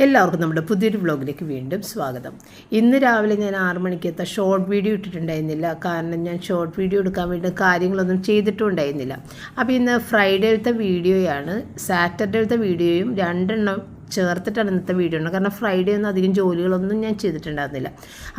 എല്ലാവർക്കും നമ്മുടെ പുതിയൊരു വ്ളോഗിലേക്ക് വീണ്ടും സ്വാഗതം. ഇന്ന് രാവിലെ ഞാൻ ആറ് മണിക്കത്തെ ഷോർട്ട് വീഡിയോ ഇട്ടിട്ടുണ്ടായിരുന്നില്ല. കാരണം ഞാൻ ഷോർട്ട് വീഡിയോ എടുക്കാൻ വേണ്ടി കാര്യങ്ങളൊന്നും ചെയ്തിട്ടും ഉണ്ടായിരുന്നില്ല അപ്പോൾ ഇന്ന് ഫ്രൈഡേത്തെ വീഡിയോയാണ് സാറ്റർഡേത്തെ വീഡിയോയും രണ്ടെണ്ണം ചേർത്തിട്ടാണ് ഇന്നത്തെ വീഡിയോ ഉണ്ട് കാരണം ഫ്രൈഡേ ഒന്നും അധികം ജോലികളൊന്നും ഞാൻ ചെയ്തിട്ടുണ്ടായിരുന്നില്ല.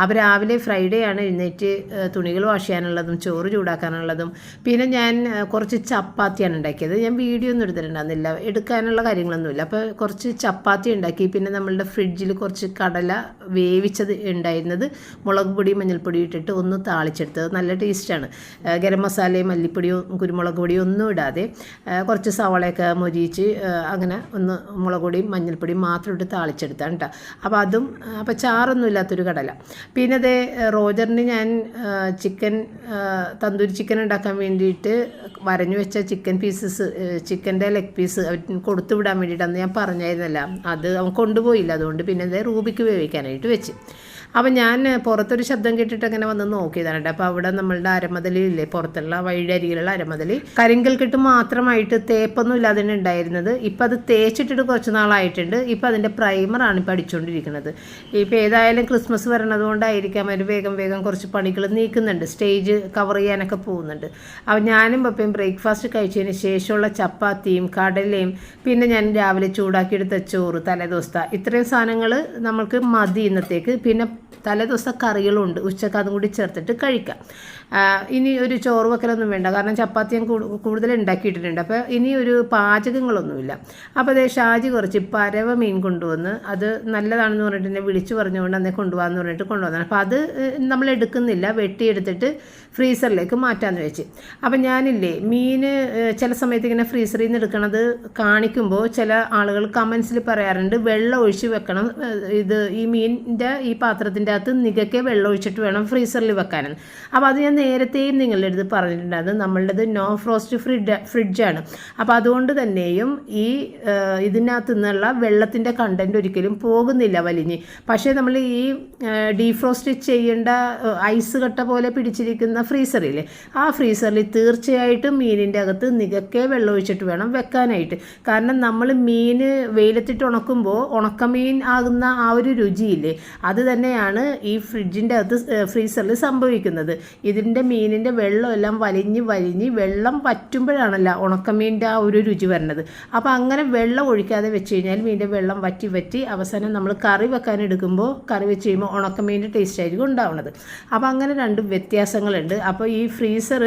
അപ്പോൾ രാവിലെ ഫ്രൈഡേ ആണ് എഴുന്നേറ്റ് തുണികൾ വാഷ് ചെയ്യാനുള്ളതും ചോറ് ചൂടാക്കാനുള്ളതും. പിന്നെ ഞാൻ കുറച്ച് ചപ്പാത്തിയാണ് ഉണ്ടാക്കിയത്. ഞാൻ വീഡിയോ ഒന്നും എടുത്തിട്ടുണ്ടായിരുന്നില്ല. എടുക്കാനുള്ള കാര്യങ്ങളൊന്നുമില്ല. അപ്പോൾ കുറച്ച് ചപ്പാത്തി ഉണ്ടാക്കി. പിന്നെ നമ്മളുടെ ഫ്രിഡ്ജിൽ കുറച്ച് കടല വേവിച്ചത് ഉണ്ടായിരുന്നത് മുളക് പൊടി മഞ്ഞൾപ്പൊടി ഇട്ടിട്ട് ഒന്ന് താളിച്ചെടുത്തത്. നല്ല ടേസ്റ്റാണ് ഗരം മസാലയും മല്ലിപ്പൊടിയോ കുരുമുളക് പൊടിയോ ഒന്നും ഇടാതെ കുറച്ച് സവാളയൊക്കെ മൊരിയിച്ച് അങ്ങനെ ഒന്ന് മുളക് പൊടിയും മഞ്ഞൾപ്പൊടിയും മാത്രം ഇട്ട് താളിച്ചെടുത്താണ് കേട്ടോ അപ്പോൾ അതും അപ്പോൾ ചാറൊന്നും ഇല്ലാത്തൊരു കടല. പിന്നെ അതേ റോജറിന് ഞാൻ ചിക്കൻ തന്തൂരി ചിക്കൻ ഉണ്ടാക്കാൻ വേണ്ടിയിട്ട് വരഞ്ഞു വെച്ച ചിക്കൻ പീസസ് ചിക്കന്റെ ലെഗ് പീസ് അവൻ കൊടുത്തു വിടാൻ വേണ്ടിയിട്ടാണ് ഞാൻ പറഞ്ഞായിരുന്നല്ല. അത് അവൻ കൊണ്ടുപോയില്ല. അതുകൊണ്ട് പിന്നെ അതേ റൂബിക്ക് വേവിക്കാനായിട്ട് വെച്ച്. അപ്പം ഞാൻ പുറത്തൊരു ശബ്ദം കേട്ടിട്ട് അങ്ങനെ വന്ന് നോക്കിയതാണ് കേട്ടോ അപ്പോൾ അവിടെ നമ്മളുടെ അരമതലില്ലേ പുറത്തുള്ള വഴിയുടെ അരികിലുള്ള അരമതലി കരിങ്കൽ കെട്ട് മാത്രമായിട്ട് തേപ്പൊന്നും ഇല്ലാതെ തന്നെ ഉണ്ടായിരുന്നത്. ഇപ്പം അത് തേച്ചിട്ടിട്ട് കുറച്ച് നാളായിട്ടുണ്ട്. ഇപ്പം അതിന്റെ പ്രൈമറാണ് ഇപ്പോൾ അടിച്ചുകൊണ്ടിരിക്കുന്നത് ഇപ്പോൾ ഏതായാലും ക്രിസ്മസ് വരണത് കൊണ്ടായിരിക്കാം അവർ വേഗം വേഗം കുറച്ച് പണികൾ നീക്കുന്നുണ്ട്. സ്റ്റേജ് കവർ ചെയ്യാനൊക്കെ പോകുന്നുണ്ട്. അപ്പം ഞാനും പപ്പയും ബ്രേക്ക്ഫാസ്റ്റ് കഴിച്ചതിന് ശേഷമുള്ള ചപ്പാത്തിയും കടലയും പിന്നെ ഞാൻ രാവിലെ ചൂടാക്കിയെടുത്ത ചോറ് തലേദിവസത്തെ ഇത്രയും സാധനങ്ങൾ നമ്മൾക്ക് മതി ഇന്നത്തേക്ക്. പിന്നെ തലേദിവസത്തെ കറികളുണ്ട്. ഉച്ചയ്ക്ക് അതും കൂടി ചേർത്തിട്ട് കഴിക്കാം. ഇനി ഒരു ചോറ് വെക്കലൊന്നും വേണ്ട. കാരണം ചപ്പാത്തി ഞാൻ കൂടു- കൂടുതൽ ഉണ്ടാക്കിയിട്ടുണ്ട് അപ്പോൾ ഇനി ഒരു പാചകങ്ങളൊന്നുമില്ല. അപ്പോൾ അതേ ഷാജി കുറച്ച് പരവ മീൻ കൊണ്ടുവന്ന് അത് നല്ലതാണെന്ന് പറഞ്ഞിട്ട് എന്നെ വിളിച്ചു പറഞ്ഞുകൊണ്ട് അന്നേ കൊണ്ടുപോകാമെന്ന് പറഞ്ഞിട്ട് കൊണ്ടുവന്നതാണ്. അപ്പോൾ അത് നമ്മൾ എടുക്കുന്നില്ല. വെട്ടിയെടുത്തിട്ട് ഫ്രീസറിലേക്ക് മാറ്റാമെന്ന് വെച്ച്. അപ്പം ഞാനില്ലേ മീൻ ചില സമയത്ത് ഇങ്ങനെ ഫ്രീസറിൽ നിന്ന് എടുക്കണത് കാണിക്കുമ്പോൾ ചില ആളുകൾ കമൻസിൽ പറയാറുണ്ട് വെള്ളം ഒഴിച്ച് വെക്കണം. ഇത് ഈ മീനിന്റെ ഈ പാത്രത്തിന്റെ അകത്ത് നികക്കെ വെള്ളം ഒഴിച്ചിട്ട് വേണം ഫ്രീസറിൽ വെക്കാനെന്ന്. അപ്പോൾ അത് ഞാൻ നേരത്തെയും നിങ്ങളുടെ അടുത്ത് പറഞ്ഞിട്ടുണ്ടായിരുന്നു നമ്മളുടേത് നോ ഫ്രോസ്റ്റ് ഫ്രിഡ് ഫ്രിഡ്ജാണ് അപ്പോൾ അതുകൊണ്ട് തന്നെയും ഈ ഇതിനകത്ത് നിന്നുള്ള വെള്ളത്തിന്റെ കണ്ടന്റ് ഒരിക്കലും പോകുന്നില്ല വലിഞ്ഞ്. പക്ഷേ നമ്മൾ ഈ ഡീഫ്രോസ്റ്റ് ചെയ്യേണ്ട ഐസ് കട്ട പോലെ പിടിച്ചിരിക്കുന്ന ഫ്രീസറിലെ ആ ഫ്രീസറിൽ തീർച്ചയായിട്ടും മീനിന്റെ അകത്ത് നികക്കെ വെള്ളം ഒഴിച്ചിട്ട് വേണം വെക്കാനായിട്ട്. കാരണം നമ്മൾ മീൻ വെയിലത്തിട്ട് ഉണക്കുമ്പോൾ ഉണക്കമീൻ ആകുന്ന ആ ഒരു രുചിയില്ലേ അത് തന്നെയാണ് ഈ ഫ്രിഡ്ജിന്റെ അകത്ത് ഫ്രീസറിൽ സംഭവിക്കുന്നത്. ഇതിന്റെ മീനിന്റെ വെള്ളമെല്ലാം വലിഞ്ഞ് വലിഞ്ഞ് വെള്ളം വറ്റുമ്പോഴാണല്ലോ ഉണക്കമീന്റെ ആ ഒരു രുചി വരുന്നത്. അപ്പോൾ അങ്ങനെ വെള്ളം ഒഴിക്കാതെ വെച്ച് കഴിഞ്ഞാൽ മീനിന്റെ വെള്ളം വറ്റി വറ്റി അവസാനം നമ്മൾ കറി വെക്കാൻ എടുക്കുമ്പോൾ കറി വെച്ച് കഴിയുമ്പോൾ ഉണക്കമീന്റെ ടേസ്റ്റ് ആയിരിക്കും ഉണ്ടാവുന്നത്. അപ്പോൾ അങ്ങനെ രണ്ട് വ്യത്യാസങ്ങളുണ്ട്. അപ്പോൾ ഈ ഫ്രീസർ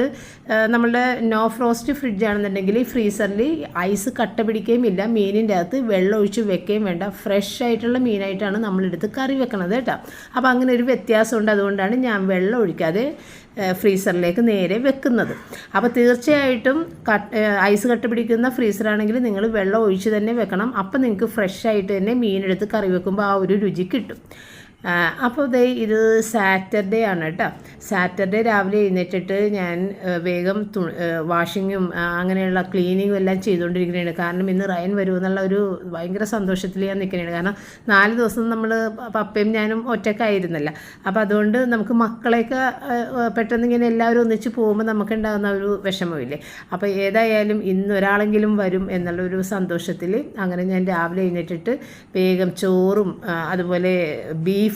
നമ്മളുടെ നോ ഫ്രോസ്റ്റ് ഫ്രിഡ്ജ് ആണെന്നുണ്ടെങ്കിൽ ഈ ഫ്രീസറിൽ ഐസ് കട്ട പിടിക്കുകയും ഇല്ല. മീനിന്റെ അകത്ത് വെള്ളം ഒഴിച്ച് വെക്കുകയും വേണ്ട. ഫ്രഷ് ആയിട്ടുള്ള മീനായിട്ടാണ് നമ്മളെടുത്ത് കറി വെക്കണത് കേട്ടോ. അപ്പോൾ അങ്ങനെ ഒരു വ്യത്യാസമുണ്ട്. അതുകൊണ്ടാണ് ഞാൻ വെള്ളം ഒഴിക്കാതെ ഫ്രീസറിലേക്ക് നേരെ വെക്കുന്നത്. അപ്പോൾ തീർച്ചയായിട്ടും ഐസ് കട്ട് പിടിക്കുന്ന ഫ്രീസറാണെങ്കിൽ നിങ്ങൾ വെള്ളം ഒഴിച്ച് തന്നെ വെക്കണം. അപ്പോൾ നിങ്ങൾക്ക് ഫ്രഷ് ആയിട്ട് തന്നെ മീനെടുത്ത് കറി വെക്കുമ്പോൾ ആ ഒരു രുചി കിട്ടും. അപ്പോൾ ദേ ഇത് സാറ്റർഡേ ആണ് കേട്ടോ. സാറ്റർഡേ രാവിലെ എഴുന്നേറ്റിട്ട് ഞാൻ വേഗം തു വാഷിങ്ങും അങ്ങനെയുള്ള ക്ലീനിങ്ങും എല്ലാം ചെയ്തുകൊണ്ടിരിക്കുകയാണ് കാരണം ഇന്ന് റയൻ വരുമെന്നുള്ള ഒരു ഭയങ്കര സന്തോഷത്തിൽ ഞാൻ നിൽക്കുകയാണ് കാരണം നാല് ദിവസം നമ്മൾ പപ്പയും ഞാനും ഒറ്റക്കായിരുന്നല്ല. അപ്പോൾ അതുകൊണ്ട് നമുക്ക് മക്കളെയൊക്കെ പെട്ടെന്ന് ഇങ്ങനെ എല്ലാവരും ഒന്നിച്ച് പോകുമ്പോൾ നമുക്കുണ്ടാകുന്ന ഒരു വിഷമമില്ലേ? അപ്പോൾ ഏതായാലും ഇന്ന് ഒരാളെങ്കിലും വരും എന്നുള്ളൊരു സന്തോഷത്തിൽ അങ്ങനെ ഞാൻ രാവിലെ എഴുന്നേറ്റിട്ട് വേഗം ചോറും അതുപോലെ അതുപോലെ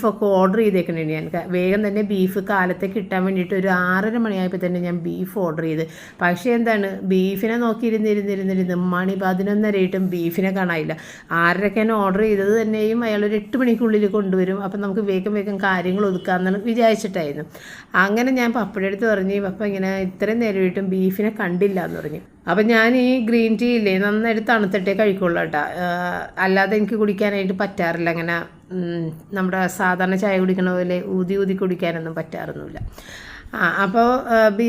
ബീഫൊക്കെ ഓർഡർ ചെയ്തേക്കുന്നുണ്ട് ഞാൻ. വേഗം തന്നെ ബീഫ് കാലത്തെ കിട്ടാൻ വേണ്ടിയിട്ട് ഒരു ആറര മണിയായപ്പോൾ തന്നെ ഞാൻ ബീഫ് ഓർഡർ ചെയ്ത്. പക്ഷേ എന്താണ് ബീഫിനെ നോക്കിയിരുന്നിരുന്നിരുന്നിരുന്ന് മണി പതിനൊന്നരയായിട്ടും ബീഫിനെ കാണാനില്ല. ആറരയ്ക്ക് ഞാൻ ഓർഡർ ചെയ്തത് തന്നെയും അയാൾ ഒരു എട്ട് മണിക്കുള്ളിൽ കൊണ്ടുവരും. അപ്പം നമുക്ക് വേഗം വേഗം കാര്യങ്ങൾ ഒതുക്കാമെന്നാണ് വിചാരിച്ചിട്ടായിരുന്നു. അങ്ങനെ ഞാൻ പപ്പയുടെ അടുത്ത് പറഞ്ഞു ഇങ്ങനെ ഇത്രയും നേരമായിട്ടും ബീഫിനെ കണ്ടില്ല എന്ന് പറഞ്ഞു. അപ്പം ഞാൻ ഈ ഗ്രീൻ ടീ ഇല്ലേ നന്നായിട്ട് തണുത്തിട്ടേ കഴിക്കുള്ളൂ കേട്ടോ. അല്ലാതെ എനിക്ക് കുടിക്കാനായിട്ട് പറ്റാറില്ല. അങ്ങനെ നമ്മുടെ സാധാരണ ചായ കുടിക്കണ പോലെ ഊതി ഊതി കുടിക്കാനൊന്നും പറ്റാറൊന്നുമില്ല. ആ അപ്പോൾ ബീ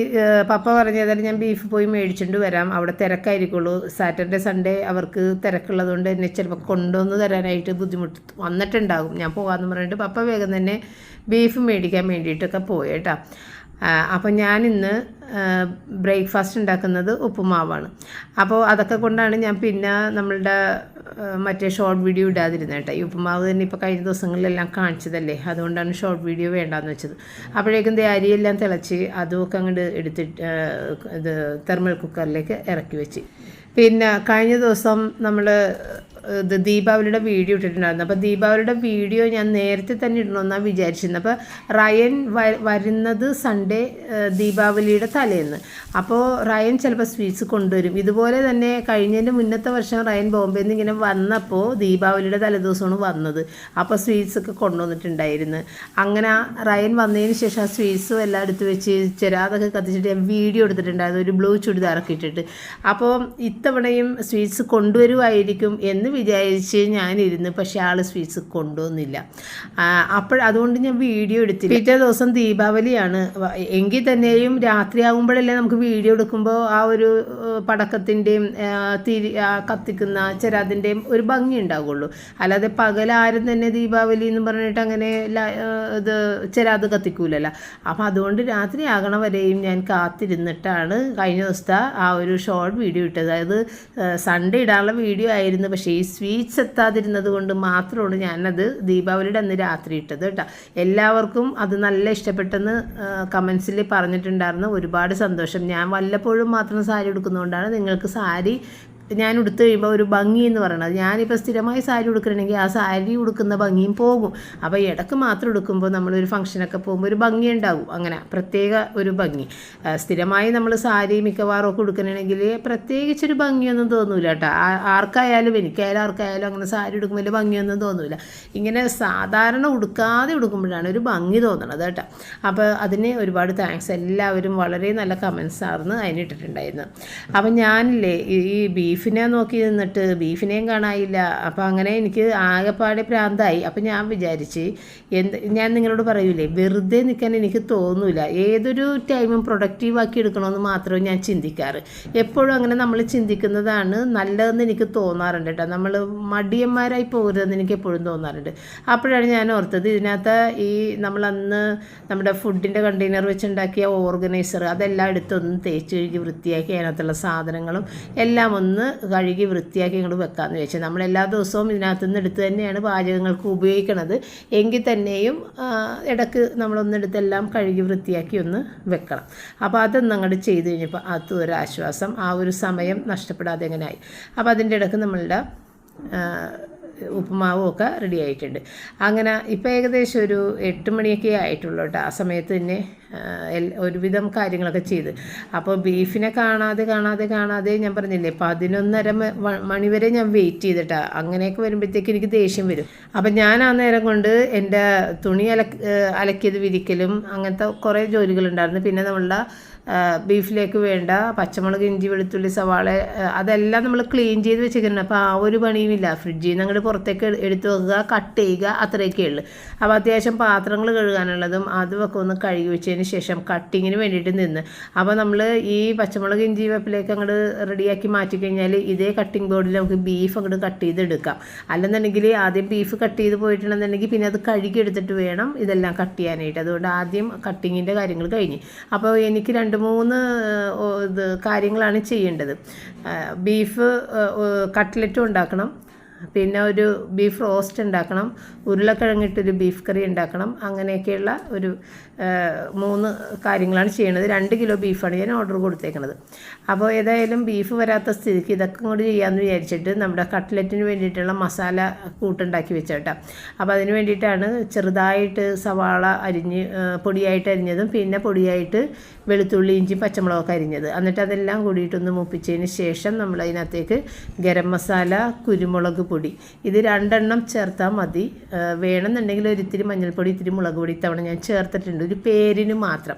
പപ്പ പറഞ്ഞതായാലും ഞാൻ ബീഫ് പോയി മേടിച്ചുകൊണ്ട് വരാം. അവിടെ തിരക്കായിരിക്കുള്ളൂ. സാറ്റർഡേ സൺഡേ അവർക്ക് തിരക്കുള്ളതുകൊണ്ട് എന്നെ ചിലപ്പോൾ കൊണ്ടുവന്ന് തരാനായിട്ട് ബുദ്ധിമുട്ട് വന്നിട്ടുണ്ടാകും. ഞാൻ പോകാമെന്ന് പറഞ്ഞിട്ട് പപ്പ വേഗം തന്നെ ബീഫ് മേടിക്കാൻ വേണ്ടിയിട്ടൊക്കെ പോയേട്ടാ. അപ്പോൾ ഞാനിന്ന് ബ്രേക്ക്ഫാസ്റ്റ് ഉണ്ടാക്കുന്നത് ഉപ്പുമാവാണ്. അപ്പോൾ അതൊക്കെ കൊണ്ടാണ് ഞാൻ പിന്നെ നമ്മളുടെ മറ്റേ ഷോർട്ട് വീഡിയോ ഇടാതിരുന്നത് കേട്ടോ. ഈ ഉപ്പുമാവ് തന്നെ ഇപ്പോൾ കഴിഞ്ഞ ദിവസങ്ങളിലെല്ലാം കാണിച്ചതല്ലേ? അതുകൊണ്ടാണ് ഷോർട്ട് വീഡിയോ വേണ്ടാന്ന് വെച്ചത്. അപ്പോഴേക്കും ദേ അരിയെല്ലാം തിളച്ച് അതുമൊക്കെ അങ്ങോട്ട് എടുത്തിട്ട് ഇത് തെർമൽ കുക്കറിലേക്ക് ഇറക്കി വെച്ച്. പിന്നെ കഴിഞ്ഞ ദിവസം നമ്മൾ ഇത് ദീപാവലിയുടെ വീഡിയോ ഇട്ടിട്ടുണ്ടായിരുന്നു. അപ്പോൾ ദീപാവലിയുടെ വീഡിയോ ഞാൻ നേരത്തെ തന്നെ ഇടണമെന്നാണ് വിചാരിച്ചിരുന്നത് അപ്പോൾ റയൻ വരുന്നത് സൺഡേ ദീപാവലിയുടെ തലേന്ന്. അപ്പോൾ റയൻ ചിലപ്പോൾ സ്വീറ്റ്സ് കൊണ്ടുവരും. ഇതുപോലെ തന്നെ കഴിഞ്ഞതിന്റെ മുന്നത്തെ വർഷം റയൻ ബോംബെയിൽ നിന്ന് ഇങ്ങനെ വന്നപ്പോൾ ദീപാവലിയുടെ തലേദിവസമാണ് വന്നത്. അപ്പോൾ സ്വീറ്റ്സ് ഒക്കെ കൊണ്ടുവന്നിട്ടുണ്ടായിരുന്നു. അങ്ങനെ റയൻ വന്നതിന് ശേഷം ആ സ്വീറ്റ്സും എല്ലാം എടുത്ത് വെച്ച് ചെരാതൊക്കെ കത്തിച്ചിട്ട് ഞാൻ വീഡിയോ എടുത്തിട്ടുണ്ടായിരുന്നു. ഒരു ബ്ലൂ ചുടിദാറൊക്കെ ഇട്ടിട്ട്. അപ്പോൾ ഇത്തവണയും സ്വീറ്റ്സ് കൊണ്ടുവരുമായിരിക്കും എന്ന് വിചാരിച്ച് ഞാനിരുന്ന് പക്ഷേ ആൾ സ്വീറ്റ്സ് കൊണ്ടുവന്നില്ല. അപ്പോൾ അതുകൊണ്ട് ഞാൻ വീഡിയോ എടുത്തില്ല. പിറ്റേ ദിവസം ദീപാവലിയാണ്. എങ്കിൽ തന്നെയും രാത്രിയാകുമ്പോഴല്ലേ നമുക്ക് വീഡിയോ എടുക്കുമ്പോൾ ആ ഒരു പടക്കത്തിന്റെയും തിരി കത്തിക്കുന്ന ചെരാതിന്റെയും ഒരു ഭംഗി ഉണ്ടാവുള്ളൂ. അല്ലാതെ പകലാരും തന്നെ ദീപാവലി എന്ന് പറഞ്ഞിട്ട് അങ്ങനെ ഇത് ചെരാത് കത്തിക്കൂലല്ലോ. അപ്പം അതുകൊണ്ട് രാത്രി ആകണ വരെയും ഞാൻ കാത്തിരുന്നിട്ടാണ് കഴിഞ്ഞ ദിവസത്തെ ആ ഒരു ഷോർട്ട് വീഡിയോ ഇട്ടത്. അതായത് സൺഡേ ഇടാനുള്ള വീഡിയോ ആയിരുന്നു. പക്ഷേ ഈ സ്വീറ്റ്സ് എത്താതിരുന്നത് കൊണ്ട് മാത്രമാണ് ഞാനത് ദീപാവലിയുടെ അന്ന് രാത്രി ഇട്ടത് കേട്ടോ. എല്ലാവർക്കും അത് നല്ല ഇഷ്ടപ്പെട്ടെന്ന് കമൻസിൽ പറഞ്ഞിട്ടുണ്ടായിരുന്നു. ഒരുപാട് സന്തോഷം. ഞാൻ വല്ലപ്പോഴും മാത്രം സാരി എടുക്കുന്നതുകൊണ്ടാണ് നിങ്ങൾക്ക് സാരി ഞാൻ ഉടുത്ത് കഴിയുമ്പോൾ ഒരു ഭംഗി എന്ന് പറയണത് ഞാനിപ്പോൾ സ്ഥിരമായി സാരി ഉടുക്കണമെങ്കിൽ ആ സാരി ഉടുക്കുന്ന ഭംഗിയും പോകും. അപ്പോൾ ഇടയ്ക്ക് മാത്രം ഉടുക്കുമ്പോൾ നമ്മളൊരു ഫംഗ്ഷനൊക്കെ പോകുമ്പോൾ ഒരു ഭംഗി ഉണ്ടാവും. അങ്ങനെ പ്രത്യേക ഒരു ഭംഗി. സ്ഥിരമായി നമ്മൾ സാരി മിക്കവാറും ഒക്കെ ഉടുക്കണമെങ്കിൽ പ്രത്യേകിച്ചൊരു ഭംഗിയൊന്നും തോന്നൂല കേട്ടോ. ആർക്കായാലും എനിക്കായാലും ആർക്കായാലും അങ്ങനെ സാരി എടുക്കുമ്പോൾ വലിയ ഭംഗിയൊന്നും തോന്നൂല. ഇങ്ങനെ സാധാരണ ഉടുക്കാതെ ഉടുക്കുമ്പോഴാണ് ഒരു ഭംഗി തോന്നണത് കേട്ടോ. അപ്പോൾ അതിന് ഒരുപാട് താങ്ക്സ് എല്ലാവരും വളരെ നല്ല കമൻസ് ആർന്ന് അതിനിട്ടിട്ടുണ്ടായിരുന്നു. അപ്പം ഞാനില്ലേ ഈ ബീഫ് ബീഫിനെ നോക്കി നിന്നിട്ട് ബീഫിനെയും കാണായില്ല അപ്പോൾ അങ്ങനെ എനിക്ക് ആകെപ്പാടെ പ്രാന്തായി. അപ്പോൾ ഞാൻ വിചാരിച്ച് എന്ത് ഞാൻ നിങ്ങളോട് പറയൂലേ വെറുതെ നിൽക്കാൻ എനിക്ക് തോന്നില്ല ഏതൊരു ടൈമും പ്രൊഡക്റ്റീവ് ആക്കി എടുക്കണമെന്ന് മാത്രമേ ഞാൻ ചിന്തിക്കാറ്. എപ്പോഴും അങ്ങനെ നമ്മൾ ചിന്തിക്കുന്നതാണ് നല്ലതെന്ന് എനിക്ക് തോന്നാറുണ്ട് കേട്ടോ. നമ്മൾ മടിയന്മാരായി പോകരുതെന്ന് എനിക്ക് എപ്പോഴും തോന്നാറുണ്ട്. അപ്പോഴാണ് ഞാൻ ഓർത്തത് ഇതിനകത്ത് ഈ നമ്മൾ അന്ന് നമ്മുടെ ഫുഡിന്റെ കണ്ടെയ്നർ വെച്ചുണ്ടാക്കിയ ഓർഗനൈസർ അതെല്ലാം എടുത്തൊന്ന് തേച്ച് കഴുകി വൃത്തിയാക്കി അതിനകത്തുള്ള സാധനങ്ങളും എല്ലാം ഒന്ന് കഴുകി വൃത്തിയാക്കി ഇങ്ങോട്ട് വെക്കാമെന്ന് വെച്ചാൽ നമ്മൾ എല്ലാ ദിവസവും ഇതിനകത്ത് നിന്ന് എടുത്ത് തന്നെയാണ് പാചകങ്ങൾക്ക് ഉപയോഗിക്കുന്നത് എങ്കിൽ തന്നെയും ഇടയ്ക്ക് നമ്മളൊന്നെടുത്തെല്ലാം കഴുകി വൃത്തിയാക്കി ഒന്ന് വെക്കണം. അപ്പോൾ അതൊന്നും അങ്ങോട്ട് ചെയ്ത് കഴിഞ്ഞപ്പോൾ അത് ഒരു ആശ്വാസം ആ ഒരു സമയം നഷ്ടപ്പെടാതെ എങ്ങനെയായി അപ്പോൾ അതിന്റെ ഇടയ്ക്ക് നമ്മളുടെ ഉപ്പുമാവും ഒക്കെ റെഡി ആയിട്ടുണ്ട്. അങ്ങനെ ഇപ്പോൾ ഏകദേശം ഒരു എട്ട് മണിയൊക്കെ ആയിട്ടുള്ളൂ കേട്ടോ. ആ സമയത്ത് തന്നെ ഒരുവിധം കാര്യങ്ങളൊക്കെ ചെയ്ത്. അപ്പോൾ ബീഫിനെ കാണാതെ കാണാതെ കാണാതെ ഞാൻ പറഞ്ഞില്ലേ പതിനൊന്നര മണി വരെ ഞാൻ വെയിറ്റ് ചെയ്തിട്ടാ. അങ്ങനെയൊക്കെ വരുമ്പോഴത്തേക്ക് എനിക്ക് ദേഷ്യം വരും. അപ്പം ഞാൻ ആ നേരം കൊണ്ട് എന്റെ തുണി അല അലക്കിയത് വിരിക്കലും അങ്ങനത്തെ കുറേ ജോലികളുണ്ടായിരുന്നു. പിന്നെ നമ്മളുടെ ബീഫിലേക്ക് വേണ്ട പച്ചമുളക് ഇഞ്ചി വെളുത്തുള്ളി സവാള അതെല്ലാം നമ്മൾ ക്ലീൻ ചെയ്ത് വെച്ചിരിക്കുന്നുണ്ട് അപ്പോൾ ആ ഒരു പണിയുമില്ല. ഫ്രിഡ്ജിൽ നിന്ന് അങ്ങോട്ട് പുറത്തേക്ക് എടുത്തു വെക്കുക കട്ട് ചെയ്യുക അത്രയൊക്കെ ഉള്ളു. അപ്പോൾ അത്യാവശ്യം പാത്രങ്ങൾ കഴുകാനുള്ളതും അതുമൊക്കെ ഒന്ന് കഴുകി വെച്ചതിന് ശേഷം കട്ടിങ്ങിന് വേണ്ടിയിട്ട് നിന്ന്. അപ്പോൾ നമ്മൾ ഈ പച്ചമുളക് ഇഞ്ചി വെപ്പിലേക്ക് അങ്ങോട്ട് റെഡിയാക്കി മാറ്റി കഴിഞ്ഞാൽ ഇതേ കട്ടിംഗ് ബോർഡിൽ നമുക്ക് ബീഫ് അങ്ങോട്ട് കട്ട് ചെയ്തെടുക്കാം അല്ലെന്നുണ്ടെങ്കിൽ ആദ്യം ബീഫ് കട്ട് ചെയ്ത് പോയിട്ടുണ്ടെന്നുണ്ടെങ്കിൽ പിന്നെ അത് കഴുകി എടുത്തിട്ട് വേണം ഇതെല്ലാം കട്ട് ചെയ്യാനായിട്ട്. അതുകൊണ്ട് ആദ്യം കട്ടിങ്ങിന്റെ കാര്യങ്ങൾ കഴിഞ്ഞ്. അപ്പോൾ എനിക്ക് രണ്ട് മൂന്ന് ഇത് കാര്യങ്ങളാണ് ചെയ്യേണ്ടത്. ബീഫ് കട്ട്ലറ്റും ഉണ്ടാക്കണം. പിന്നെ ഒരു ബീഫ് റോസ്റ്റ് ഉണ്ടാക്കണം. ഉരുളക്കിഴങ്ങിട്ടൊരു ബീഫ് കറി ഉണ്ടാക്കണം. അങ്ങനെയൊക്കെയുള്ള ഒരു മൂന്ന് കാര്യങ്ങളാണ് ചെയ്യണത്. രണ്ട് കിലോ ബീഫാണ് ഞാൻ ഓർഡർ കൊടുത്തേക്കുന്നത് അപ്പോൾ ഏതായാലും ബീഫ് വരാത്ത സ്ഥിതിക്ക് ഇതൊക്കെ കൂടി ചെയ്യാമെന്ന് വിചാരിച്ചിട്ട് നമ്മുടെ കട്ട്ലറ്റിന് വേണ്ടിയിട്ടുള്ള മസാല കൂട്ടുണ്ടാക്കി വെച്ചോട്ടെ. അപ്പോൾ അതിന് വേണ്ടിയിട്ടാണ് ചെറുതായിട്ട് സവാള അരിഞ്ഞ് പൊടിയായിട്ട് അരിഞ്ഞതും പിന്നെ പൊടിയായിട്ട് വെളുത്തുള്ളി ഇഞ്ചി പച്ചമുളകൊക്കെ അരിഞ്ഞത്. എന്നിട്ട് അതെല്ലാം കൂടിയിട്ടൊന്ന് മുപ്പിച്ചതിന് ശേഷം നമ്മൾ അതിനകത്തേക്ക് ഗരം മസാല കുരുമുളക് പൊടി. ഇത് രണ്ടെണ്ണം ചേർത്താൽ മതി. വേണമെന്നുണ്ടെങ്കിൽ ഒരിത്തിരി മഞ്ഞൾപ്പൊടി ഇത്തിരി മുളക് പൊടി ഇത്തവണ ഞാൻ ചേർത്തിട്ടുണ്ട്. ഒരു പേരിന് മാത്രം.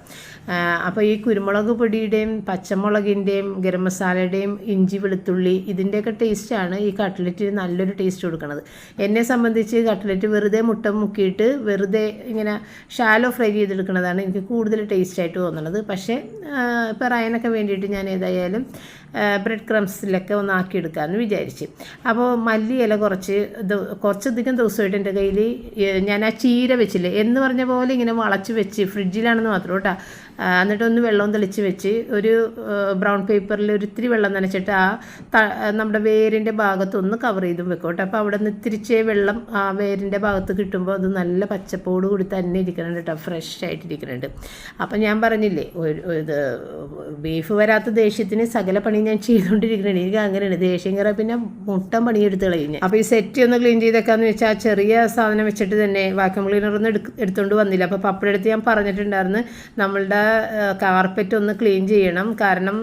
അപ്പോൾ ഈ കുരുമുളക് പൊടിയുടെയും പച്ചമുളകിന്റെയും ഗരം മസാലയുടെയും ഇഞ്ചി വെളുത്തുള്ളി ഇതിന്റെയൊക്കെ ടേസ്റ്റാണ് ഈ കട്ട്ലറ്റിന് നല്ലൊരു ടേസ്റ്റ് കൊടുക്കുന്നത് എന്നെ സംബന്ധിച്ച് കട്ട്ലറ്റ് വെറുതെ മുട്ട മുക്കിയിട്ട് വെറുതെ ഇങ്ങനെ ഷാലോ ഫ്രൈ ചെയ്തെടുക്കുന്നതാണ് എനിക്ക് കൂടുതൽ ടേസ്റ്റായിട്ട് തോന്നുന്നത് പക്ഷേ റയനൊക്കെ വേണ്ടിയിട്ട് ഞാൻ ഏതായാലും ബ്രെഡ് ക്രംസിലൊക്കെ ഒന്ന് ആക്കിയെടുക്കാമെന്ന് വിചാരിച്ച്. അപ്പോൾ മല്ലി ഇല കുറച്ച് കുറച്ചധികം ദിവസമായിട്ട് എന്റെ കയ്യിൽ ഞാൻ ആ ചീര വെച്ചില്ലേ എന്ന് പറഞ്ഞ പോലെ ഇങ്ങനെ വളച്ച് വെച്ച് ഫ്രിഡ്ജിലാണെന്ന് മാത്രം കേട്ടോ. എന്നിട്ടൊന്ന് വെള്ളം തെളിച്ച് വെച്ച് ഒരു ബ്രൗൺ പേപ്പറിൽ ഒരു ഇത്തിരി വെള്ളം നനച്ചിട്ട് ആ നമ്മുടെ വേരിന്റെ ഭാഗത്തൊന്ന് കവർ ചെയ്തും വെക്കും കേട്ടോ. അപ്പോൾ അവിടെ നിന്ന് ഇത്തിരിച്ചേ വെള്ളം ആ വേരിന്റെ ഭാഗത്ത് കിട്ടുമ്പോൾ അത് നല്ല പച്ചപ്പോട് കൂടി തന്നെ ഇരിക്കുന്നുണ്ട് കേട്ടോ ഫ്രഷ് ആയിട്ടിരിക്കുന്നുണ്ട് അപ്പം ഞാൻ പറഞ്ഞില്ലേ ഒരു ഇത് ബീഫ് വരാത്ത ദേഷ്യത്തിന് സകല പണി ഞാൻ ചെയ്തുകൊണ്ടിരിക്കുന്നത് എനിക്ക് അങ്ങനെയാണ്. ദേഷ്യം കയറാൻ പിന്നെ മുട്ട പണിയെടുത്ത് കളയുന്നത് അപ്പോൾ ഈ സെറ്റ് ഒന്ന് ക്ലീൻ ചെയ്തേക്കാന്ന് വെച്ചാൽ ചെറിയ സാധനം വെച്ചിട്ട് തന്നെ വാക്യൂം ക്ലീനർ ഒന്നും എടുത്തുകൊണ്ട് വന്നില്ല. അപ്പോൾ പപ്പടടുത്ത് ഞാൻ പറഞ്ഞിട്ടുണ്ടായിരുന്നു നമ്മളുടെ കാർപ്പറ്റ് ഒന്ന് ക്ലീൻ ചെയ്യണം. കാരണം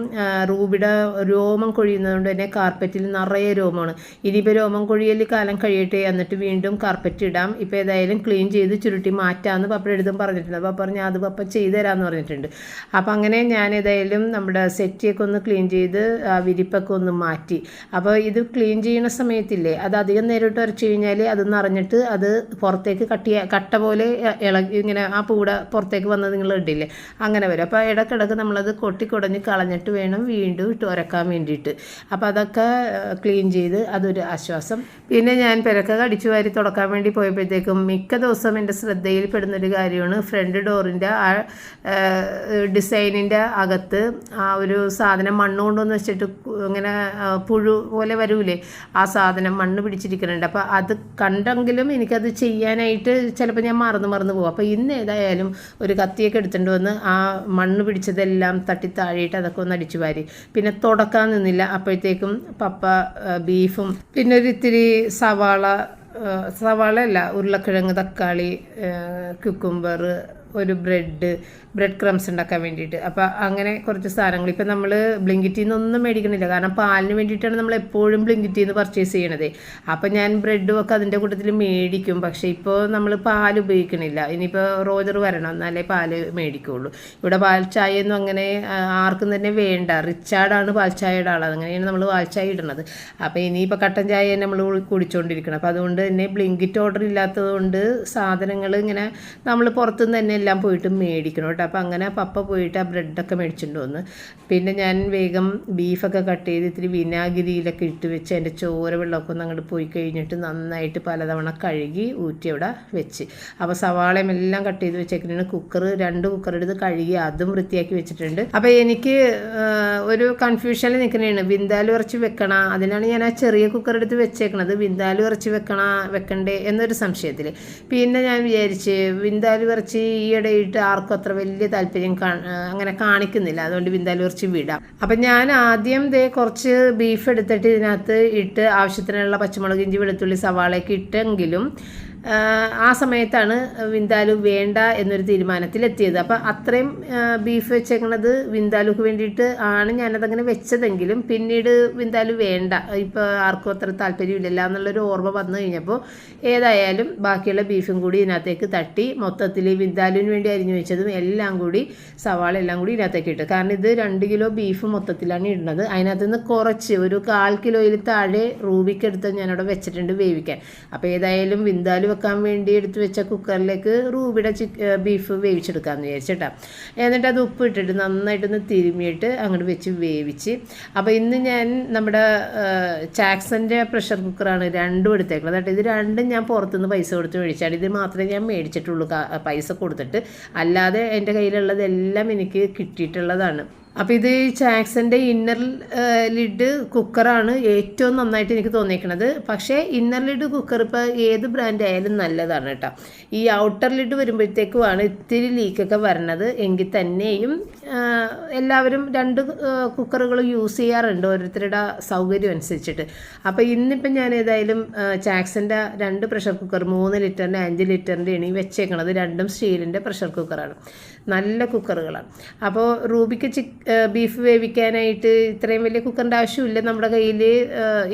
റൂബിയുടെ രോമം കൊഴിയുന്നതുകൊണ്ട് തന്നെ കാർപ്പറ്റിൽ നിറയെ രോമമാണ്. ഇനിയിപ്പോൾ രോമം കൊഴിയൽ കാലം കഴിയട്ടെ എന്നിട്ട് വീണ്ടും കാർപ്പറ്റ് ഇടാം. ഇപ്പോൾ ഏതായാലും ക്ലീൻ ചെയ്ത് ചുരുട്ടി മാറ്റാമെന്ന് പപ്പ എടുത്തും പറഞ്ഞിട്ടുണ്ട്. അപ്പോൾ പറഞ്ഞാൽ അത് പപ്പ ചെയ്തു തരാമെന്ന് പറഞ്ഞിട്ടുണ്ട്. അപ്പോൾ അങ്ങനെ ഞാൻ ഏതായാലും നമ്മുടെ സെറ്റിയൊക്കെ ഒന്ന് ക്ലീൻ ചെയ്ത് വിരിപ്പൊക്കെ ഒന്ന് മാറ്റി. അപ്പോൾ ഇത് ക്ലീൻ ചെയ്യുന്ന സമയത്തില്ലേ അത് അധികം നേരിട്ട് ഉരച്ചു കഴിഞ്ഞാൽ അത് അറിഞ്ഞിട്ട് അത് പുറത്തേക്ക് കട്ടിയ കട്ട പോലെ ഇളകി ഇങ്ങനെ ആ പൂട പുറത്തേക്ക് വന്നത് നിങ്ങൾ ഇടില്ലേ അങ്ങനെ വരും. അപ്പോൾ ഇടക്കിടക്ക് നമ്മളത് കൊട്ടിക്കുടഞ്ഞ് കളഞ്ഞിട്ട് വേണം വീണ്ടും ഇട്ട് ഉരക്കാൻ വേണ്ടിയിട്ട്. അപ്പോൾ അതൊക്കെ ക്ലീൻ ചെയ്ത് അതൊരു ആശ്വാസം. പിന്നെ ഞാൻ പെരക്ക കടിച്ചു വാരി തുടക്കാൻ വേണ്ടി പോയപ്പോഴത്തേക്കും മിക്ക ദിവസം എന്റെ ശ്രദ്ധയിൽപ്പെടുന്നൊരു കാര്യമാണ് ഫ്രണ്ട് ഡോറിന്റെ ആ ഡിസൈനിന്റെ അകത്ത് ആ ഒരു സാധനം മണ്ണ് കൊണ്ടുവന്ന് വെച്ചിട്ട് ഇങ്ങനെ പുഴു പോലെ വരൂലേ? ആ സാധനം മണ്ണ് പിടിച്ചിരിക്കുന്നുണ്ട്. അപ്പോൾ അത് കണ്ടെങ്കിലും എനിക്കത് ചെയ്യാനായിട്ട് ചിലപ്പോൾ ഞാൻ മറന്നു മറന്നു പോകും. അപ്പോൾ ഇന്ന് ഏതായാലും ഒരു കത്തിയൊക്കെ എടുത്തുകൊണ്ട് വന്ന് ആ മണ്ണ് പിടിച്ചതെല്ലാം തട്ടി താഴെയിട്ട് അതൊക്കെ ഒന്ന് അടിച്ചു വാരി. പിന്നെ തുടക്കാൻ നിന്നില്ല. അപ്പോഴത്തേക്കും പപ്പ ബീഫും പിന്നെ ഒരു ഇത്തിരി സവാള സവാള അല്ല ഉരുളക്കിഴങ്ങ് തക്കാളി കുക്കുംബർ ഒരു ബ്രെഡ് ബ്രെഡ് ക്രംസ് ഉണ്ടാക്കാൻ വേണ്ടിയിട്ട്. അപ്പോൾ അങ്ങനെ കുറച്ച് സാധനങ്ങൾ. ഇപ്പം നമ്മൾ ബ്ലിങ്കിറ്റിൽ നിന്നൊന്നും മേടിക്കണില്ല. കാരണം പാലിന് വേണ്ടിയിട്ടാണ് നമ്മൾ എപ്പോഴും ബ്ലിങ്കിറ്റിൽ നിന്ന് പർച്ചേസ് ചെയ്യണത്. അപ്പം ഞാൻ ബ്രെഡും ഒക്കെ അതിന്റെ കൂട്ടത്തിൽ മേടിക്കും. പക്ഷേ ഇപ്പോൾ നമ്മൾ പാൽ ഉപയോഗിക്കണില്ല. ഇനിയിപ്പോൾ റോജർ വരണം. എന്നാലേ പാൽ മേടിക്കുകയുള്ളൂ ഇവിടെ പാൽ ചായ ഒന്നും അങ്ങനെ ആർക്കും തന്നെ വേണ്ട. റിച്ചാർഡാണ് പാൽ ചായയുടെ ആൾ അങ്ങനെയാണ് നമ്മൾ പാൽ ചായ ഇടുന്നത്. അപ്പോൾ ഇനിയിപ്പോൾ കട്ടൻ ചായ തന്നെ നമ്മൾ കുടിച്ചുകൊണ്ടിരിക്കണം അപ്പോൾ അതുകൊണ്ട് തന്നെ ബ്ലിങ്കിറ്റ് ഓർഡർ ഇല്ലാത്തതുകൊണ്ട് സാധനങ്ങൾ ഇങ്ങനെ നമ്മൾ പുറത്തുനിന്ന് തന്നെ എല്ലാം പോയിട്ട് മേടിക്കണം കേട്ടോ. അപ്പോൾ അങ്ങനെ പപ്പ പോയിട്ട് ആ ബ്രെഡൊക്കെ മേടിച്ചിട്ട് വന്ന് പിന്നെ ഞാൻ വേഗം ബീഫൊക്കെ കട്ട് ചെയ്ത് ഇത്തിരി വിനാഗിരിയിലൊക്കെ ഇട്ട് വെച്ച് അതിന്റെ ചോര വെള്ളമൊക്കെ ഒന്ന് അങ്ങോട്ട് പോയി കഴിഞ്ഞിട്ട് നന്നായിട്ട് പലതവണ കഴുകി ഊറ്റി അവിടെ വെച്ച്. അപ്പോൾ സവാളയും എല്ലാം കട്ട് ചെയ്ത് വെച്ചേക്കുന്നതിന് കുക്കർ രണ്ട് കുക്കർ എടുത്ത് കഴുകി അതും വൃത്തിയാക്കി വെച്ചിട്ടുണ്ട്. അപ്പോൾ എനിക്ക് ഒരു കൺഫ്യൂഷനിൽ നിൽക്കുന്നതാണ്. വിന്താലു ഇറച്ചി വെക്കണ അതിനാണ് ഞാൻ ആ ചെറിയ കുക്കർ എടുത്ത് വെച്ചേക്കണത്. വിന്താലു ഇറച്ചി വെക്കണ വെക്കണ്ടേ എന്നൊരു സംശയത്തിൽ പിന്നെ ഞാൻ വിചാരിച്ച് വിന്താലു ഇറച്ചി ഈയിടെയിട്ട് ആർക്കും അത്ര വലിയ താല്പര്യം അങ്ങനെ കാണിക്കുന്നില്ല. അതുകൊണ്ട് ബിന്ദാലു കുറച്ച് വിടാം. അപ്പം ഞാൻ ആദ്യം ദേ കുറച്ച് ബീഫ് എടുത്തിട്ട് ഇതിനകത്ത് ഇട്ട് ആവശ്യത്തിനുള്ള പച്ചമുളക് ഇഞ്ചി വെളുത്തുള്ളി സവാളയൊക്കെ ഇട്ടെങ്കിലും ആ സമയത്താണ് വിന്താലു വേണ്ട എന്നൊരു തീരുമാനത്തിലെത്തിയത്. അപ്പം അത്രയും ബീഫ് വെച്ചേക്കണത് വിന്താലുക്ക് വേണ്ടിയിട്ട് ആണ് ഞാനതങ്ങനെ വെച്ചതെങ്കിലും പിന്നീട് വിന്താലു വേണ്ട ഇപ്പോൾ ആർക്കും അത്ര താല്പര്യമില്ലല്ല എന്നുള്ളൊരു ഓർമ്മ വന്നു കഴിഞ്ഞപ്പോൾ ഏതായാലും ബാക്കിയുള്ള ബീഫും കൂടി ഇതിനകത്തേക്ക് തട്ടി. മൊത്തത്തിൽ വിന്താലുവിന് വേണ്ടി അരിഞ്ഞു വെച്ചതും എല്ലാം കൂടി സവാള എല്ലാം കൂടി ഇതിനകത്തേക്ക് ഇട്ട്. കാരണം ഇത് രണ്ട് കിലോ ബീഫ് മൊത്തത്തിലാണ് ഇടുന്നത്. അതിനകത്ത് നിന്ന് കുറച്ച് ഒരു കാൽ കിലോയിൽ താഴെ റൂബിക്കെടുത്ത് ഞാനവിടെ വെച്ചിട്ടുണ്ട് വേവിക്കാൻ. അപ്പോൾ ഏതായാലും വിന്താലു വെക്കാൻ വേണ്ടി എടുത്ത് വെച്ച കുക്കറിലേക്ക് റൂബിയുടെ ചിക്ക് ബീഫ് വേവിച്ചെടുക്കാമെന്ന് വിചാരിച്ചിട്ടാ. എന്നിട്ട് അത് ഉപ്പ് ഇട്ടിട്ട് നന്നായിട്ടൊന്ന് തിരുമിയിട്ട് അങ്ങോട്ട് വെച്ച് വേവിച്ച്. അപ്പോൾ ഇന്ന് ഞാൻ നമ്മുടെ ചാക്സന്റെ പ്രഷർ കുക്കറാണ് രണ്ടും എടുത്തേക്കുന്നത് കേട്ടോ. ഇത് രണ്ടും ഞാൻ പുറത്തുനിന്ന് പൈസ കൊടുത്ത് മേടിച്ചാണ്. ഇത് മാത്രമേ ഞാൻ മേടിച്ചിട്ടുള്ളൂ പൈസ കൊടുത്തിട്ട്. അല്ലാതെ എന്റെ കയ്യിലുള്ളതെല്ലാം എനിക്ക് കിട്ടിയിട്ടുള്ളതാണ്. അപ്പോൾ ഇത് ചാക്സിന്റെ ഇന്നർ ലിഡ് കുക്കറാണ് ഏറ്റവും നന്നായിട്ട് എനിക്ക് തോന്നിയിരിക്കുന്നത് പക്ഷേ ഇന്നർ ലിഡ് കുക്കർ ഇപ്പോൾ ഏത് ബ്രാൻഡ് ആയാലും നല്ലതാണ് കേട്ടോ. ഈ ഔട്ടർ ലിഡ് വരുമ്പോഴത്തേക്കുമാണ് ഇത്തിരി ലീക്കൊക്കെ വരണത്. എങ്കിൽ തന്നെയും എല്ലാവരും രണ്ട് കുക്കറുകൾ യൂസ് ചെയ്യാറുണ്ട് ഓരോരുത്തരുടെ സൗകര്യം അനുസരിച്ചിട്ട്. അപ്പോൾ ഇന്നിപ്പം ഞാൻ ഏതായാലും ചാക്സിന്റെ രണ്ട് പ്രഷർ കുക്കർ മൂന്ന് ലിറ്ററിന്റെ അഞ്ച് ലിറ്ററിന്റെ ഇണി വെച്ചേക്കണത് രണ്ടും സ്റ്റീലിന്റെ പ്രഷർ കുക്കറാണ് നല്ല കുക്കറുകളാണ് അപ്പോൾ റൂബിക്ക് ചിക്ക് ബീഫ് വേവിക്കാനായിട്ട് ഇത്രയും വലിയ കുക്കറിന്റെ ആവശ്യമില്ല. നമ്മുടെ കയ്യിൽ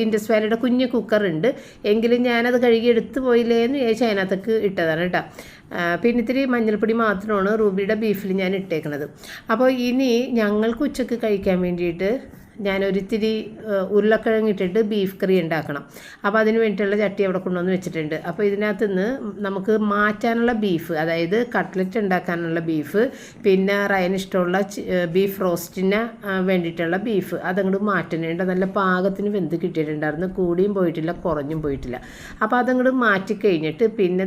ഇൻഡസ് വാലിയുടെ കുഞ്ഞ് കുക്കറുണ്ട് എങ്കിലും ഞാനത് കഴുകി എടുത്തു പോയില്ലേ എന്ന് വിചാരിച്ച് അതിനകത്തേക്ക് ഇട്ടതാണ് കേട്ടോ. പിന്നെ ഇത്തിരി മഞ്ഞൾപ്പൊടി മാത്രമാണ് റൂബിയുടെ ബീഫിൽ ഞാൻ ഇട്ടേക്കുന്നത് അപ്പോൾ ഇനി ഞങ്ങൾക്ക് ഉച്ചയ്ക്ക് കഴിക്കാൻ വേണ്ടിയിട്ട് ഞാനൊരിത്തിരി ഒരിത്തിരി ഉരുളക്കിഴങ്ങിട്ടിട്ട് ബീഫ് കറി ഉണ്ടാക്കണം. അപ്പോൾ അതിന് വേണ്ടിയിട്ടുള്ള ചട്ടി അവിടെ കൊണ്ടുവന്ന് വെച്ചിട്ടുണ്ട്. അപ്പോൾ ഇതിനകത്ത് നിന്ന് നമുക്ക് മാറ്റാനുള്ള ബീഫ് അതായത് കട്ട്ലറ്റ് ഉണ്ടാക്കാനുള്ള ബീഫ് പിന്നെ റയന് ഇഷ്ടമുള്ള ബീഫ് റോസ്റ്റിന് വേണ്ടിയിട്ടുള്ള ബീഫ് അതങ്ങോട്ട് മാറ്റുന്നുണ്ട് നല്ല പാകത്തിന് വെന്ത് കിട്ടിയിട്ടുണ്ടായിരുന്നു. കൂടിയും പോയിട്ടില്ല കുറഞ്ഞും പോയിട്ടില്ല. അപ്പോൾ അതങ്ങോട്ട് മാറ്റി കഴിഞ്ഞിട്ട് പിന്നെ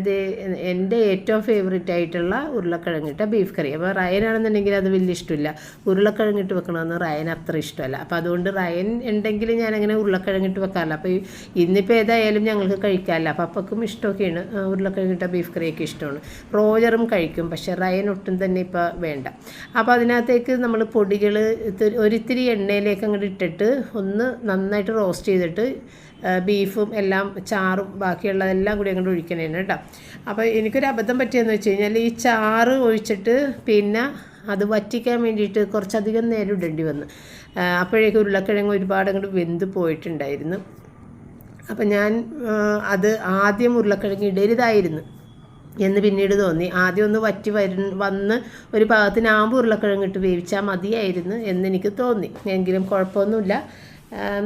എന്റെ ഏറ്റവും ഫേവറേറ്റ് ആയിട്ടുള്ള ഉരുളക്കിഴങ്ങിട്ട ബീഫ് കറി. അപ്പോൾ റയനാണെന്നുണ്ടെങ്കിൽ അത് വലിയ ഇഷ്ടമില്ല. ഉരുളക്കിഴങ്ങിട്ട് വെക്കണമെന്ന് റയൻ അത്ര ഇഷ്ടമല്ല. അപ്പോൾ അതുകൊണ്ട് റയൻ ഉണ്ടെങ്കിൽ ഞാൻ അങ്ങനെ ഉരുളക്കിഴങ്ങിട്ട് വെക്കാറില്ല. അപ്പോൾ ഇന്നിപ്പോൾ ഏതായാലും ഞങ്ങൾക്ക് കഴിക്കാറില്ല അപ്പോൾ അപ്പക്കും ഇഷ്ടമൊക്കെയാണ്. ഉരുളക്കിഴങ്ങിട്ട ബീഫ് കറിയൊക്കെ ഇഷ്ടമാണ്. റോജറും കഴിക്കും. പക്ഷേ റയൻ ഒട്ടും തന്നെ ഇപ്പോൾ വേണ്ട. അപ്പോൾ അതിനകത്തേക്ക് നമ്മൾ പൊടികൾ ഒരിത്തിരി എണ്ണയിലേക്ക് അങ്ങോട്ട് ഇട്ടിട്ട് ഒന്ന് നന്നായിട്ട് റോസ്റ്റ് ചെയ്തിട്ട് ബീഫും എല്ലാം ചാറും ബാക്കിയുള്ളതെല്ലാം കൂടി അങ്ങോട്ട് ഒഴിക്കണേന് കേട്ടോ അപ്പോൾ എനിക്കൊരു അബദ്ധം പറ്റിയെന്ന് വെച്ച് കഴിഞ്ഞാൽ ഈ ചാറ് ഒഴിച്ചിട്ട് പിന്നെ അത് വറ്റിക്കാൻ വേണ്ടിയിട്ട് കുറച്ചധികം നേരം ഇടേണ്ടി വന്നു. അപ്പോഴേക്ക് ഉരുളക്കിഴങ്ങ് ഒരുപാട് അങ്ങോട്ട് വെന്ത് പോയിട്ടുണ്ടായിരുന്നു. അപ്പം ഞാൻ അത് ആദ്യം ഉരുളക്കിഴങ്ങ് ഇടരുതായിരുന്നു എന്ന് പിന്നീട് തോന്നി. ആദ്യം ഒന്ന് വറ്റി വരു വന്ന് ഒരു പാകത്തിനാകുമ്പോൾ ഉരുളക്കിഴങ്ങ് ഇട്ട് വേവിച്ചാൽ മതിയായിരുന്നു എന്നെനിക്ക് തോന്നി. എങ്കിലും കുഴപ്പമൊന്നുമില്ല.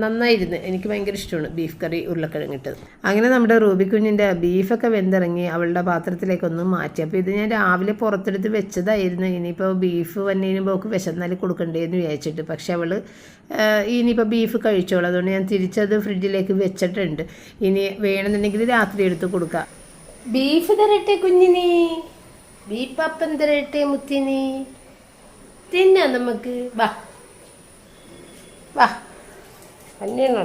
നന്നായിരുന്നു. എനിക്ക് ഭയങ്കര ഇഷ്ടമാണ് ബീഫ് കറി ഉരുളക്കിഴങ്ങിട്ടത്. അങ്ങനെ നമ്മുടെ റൂബി കുഞ്ഞിന്റെ ബീഫൊക്കെ വെന്തിറങ്ങി അവളുടെ പാത്രത്തിലേക്കൊന്ന് മാറ്റി. അപ്പോൾ ഇത് ഞാൻ രാവിലെ പുറത്തെടുത്ത് വെച്ചതായിരുന്നു. ഇനിയിപ്പോൾ ബീഫ് വന്നതിന് പോക്ക് വിശന്നാൽ കൊടുക്കണ്ടേന്ന് വിചാരിച്ചിട്ട്. പക്ഷെ അവൾ ഇനിയിപ്പോൾ ബീഫ് കഴിച്ചോളൂ. അതുകൊണ്ട് ഞാൻ തിരിച്ചത് ഫ്രിഡ്ജിലേക്ക് വെച്ചിട്ടുണ്ട്. ഇനി വേണമെന്നുണ്ടെങ്കിൽ രാത്രി എടുത്ത് കൊടുക്കാം. ബീഫ് തരട്ടെ കുഞ്ഞിനി? ബീഫ് അപ്പം തരട്ടെ മുത്തിനി? തിന്നാ നമുക്ക്. വാ. വാ. തന്നെയാണ്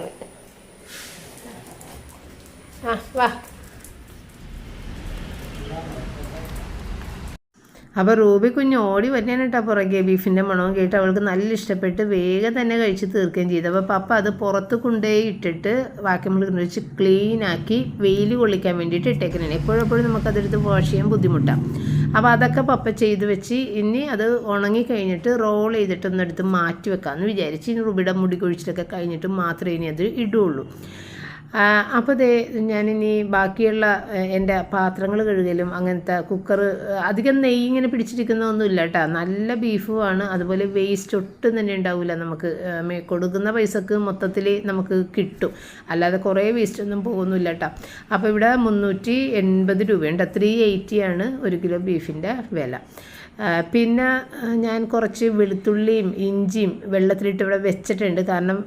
ആ വാ. അപ്പോൾ റൂബി കുഞ്ഞ് ഓടി വരുന്നതിന് പുറകെ ബീഫിന്റെ മണവും കേട്ട് അവൾക്ക് നല്ല ഇഷ്ടപ്പെട്ട് വേഗം തന്നെ കഴിച്ച് തീർക്കുകയും ചെയ്തു. അപ്പോൾ പപ്പ അത് പുറത്ത് കൊണ്ടുപോയി ഇട്ടിട്ട് വാക്യം ക്ലീനർ വെച്ച് ക്ലീനാക്കി വെയിൽ കൊള്ളിക്കാൻ വേണ്ടിയിട്ട് ഇട്ടേക്കുന്നതാണ് എപ്പോഴെപ്പോഴും നമുക്കതെടുത്ത് വാഷ് ചെയ്യാൻ ബുദ്ധിമുട്ടാണ് അപ്പോൾ അതൊക്കെ പപ്പ ചെയ്ത് വെച്ച് ഇനി അത് ഉണങ്ങി കഴിഞ്ഞിട്ട് റോൾ ചെയ്തിട്ട് എടുത്ത് മാറ്റി വെക്കാമെന്ന് വിചാരിച്ച് ഇനി റുബിയുടെ മുടി കൊഴിച്ചിലൊക്കെ കഴിഞ്ഞിട്ട് മാത്രമേ ഇനി അത് ഇടുള്ളൂ. അപ്പോൾ ദേ ഞാനിനി ബാക്കിയുള്ള എന്റെ പാത്രങ്ങൾ കഴുകലും അങ്ങനത്തെ കുക്കർ അധികം നെയ്യ് ഇങ്ങനെ പിടിച്ചിരിക്കുന്നതൊന്നുമില്ല കേട്ടോ നല്ല ബീഫുമാണ്. അതുപോലെ വേസ്റ്റ് ഒട്ടും തന്നെ ഉണ്ടാവില്ല നമുക്ക്. കൊടുക്കുന്ന പൈസക്ക് മൊത്തത്തിൽ നമുക്ക് കിട്ടും. അല്ലാതെ കുറേ വേസ്റ്റ് ഒന്നും പോകുന്നില്ല കേട്ടോ അപ്പോൾ ഇവിടെ മുന്നൂറ്റി എൺപത് രൂപയുണ്ട്. ത്രീ എയ്റ്റിയാണ് ഒരു കിലോ ബീഫിന്റെ വില. പിന്നെ ഞാൻ കുറച്ച് വെളുത്തുള്ളിയും ഇഞ്ചിയും വെള്ളത്തിലിട്ട് ഇവിടെ വെച്ചിട്ടുണ്ട്. കാരണം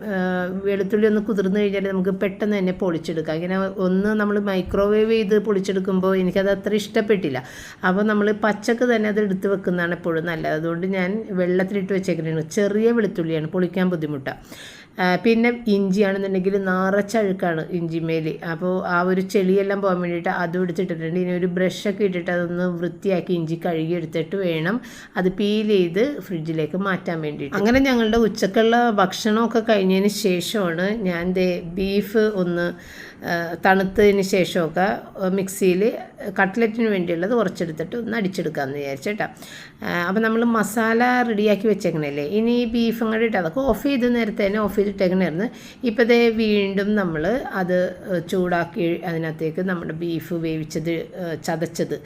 വെളുത്തുള്ളി ഒന്ന് കുതിർന്നു കഴിഞ്ഞാൽ നമുക്ക് പെട്ടെന്ന് തന്നെ പൊളിച്ചെടുക്കാം. ഇങ്ങനെ ഒന്ന് നമ്മൾ മൈക്രോവേവ് ചെയ്ത് പൊളിച്ചെടുക്കുമ്പോൾ എനിക്കത് അത്ര ഇഷ്ടപ്പെട്ടില്ല. അപ്പോൾ നമ്മൾ പച്ചക്ക് തന്നെ അത് എടുത്ത് വെക്കുന്നതാണ് എപ്പോഴും നല്ലത്. അതുകൊണ്ട് ഞാൻ വെള്ളത്തിലിട്ട് വെച്ചേക്കുന്നതാണ് ചെറിയ വെളുത്തുള്ളിയാണ് പൊളിക്കാൻ ബുദ്ധിമുട്ടാണ് പിന്നെ ഇഞ്ചിയാണെന്നുണ്ടെങ്കിൽ നിറച്ചഴുക്കാണ് ഇഞ്ചിമേൽ അപ്പോൾ ആ ഒരു ചെളിയെല്ലാം പോകാൻ വേണ്ടിയിട്ട് അതും എടുത്തിട്ടിട്ടുണ്ട്. ഇനി ഒരു ബ്രഷൊക്കെ ഇട്ടിട്ട് അതൊന്ന് വൃത്തിയാക്കി ഇഞ്ചി കഴുകി എടുത്തിട്ട് വേണം അത് പീൽ ചെയ്ത് ഫ്രിഡ്ജിലേക്ക് മാറ്റാൻ വേണ്ടിയിട്ട്. അങ്ങനെ ഞങ്ങളുടെ ഉച്ചക്കുള്ള ഭക്ഷണമൊക്കെ കഴിഞ്ഞതിന് ശേഷമാണ് ഞാൻ ദേ ബീഫ് ഒന്ന് തണുത്തതിന് ശേഷമൊക്കെ മിക്സിയിൽ കട്ട്ലറ്റിന് വേണ്ടിയുള്ളത് കുറച്ചെടുത്തിട്ട് ഒന്ന് അടിച്ചെടുക്കാമെന്ന് വിചാരിച്ചേട്ടാ. അപ്പോൾ നമ്മൾ മസാല റെഡിയാക്കി വെച്ചേക്കണല്ലേ? ഇനി ഈ ബീഫ് അങ്ങോട്ട് ഇട്ട് അതൊക്കെ ഓഫ് ചെയ്ത് നേരത്തെ തന്നെ ഓഫ് ചെയ്തിട്ടേക്കണായിരുന്നു. ഇപ്പോൾ ഇതേ വീണ്ടും നമ്മൾ അത് ചൂടാക്കി അതിനകത്തേക്ക് നമ്മുടെ ബീഫ് വേവിച്ചത് ചതച്ചത്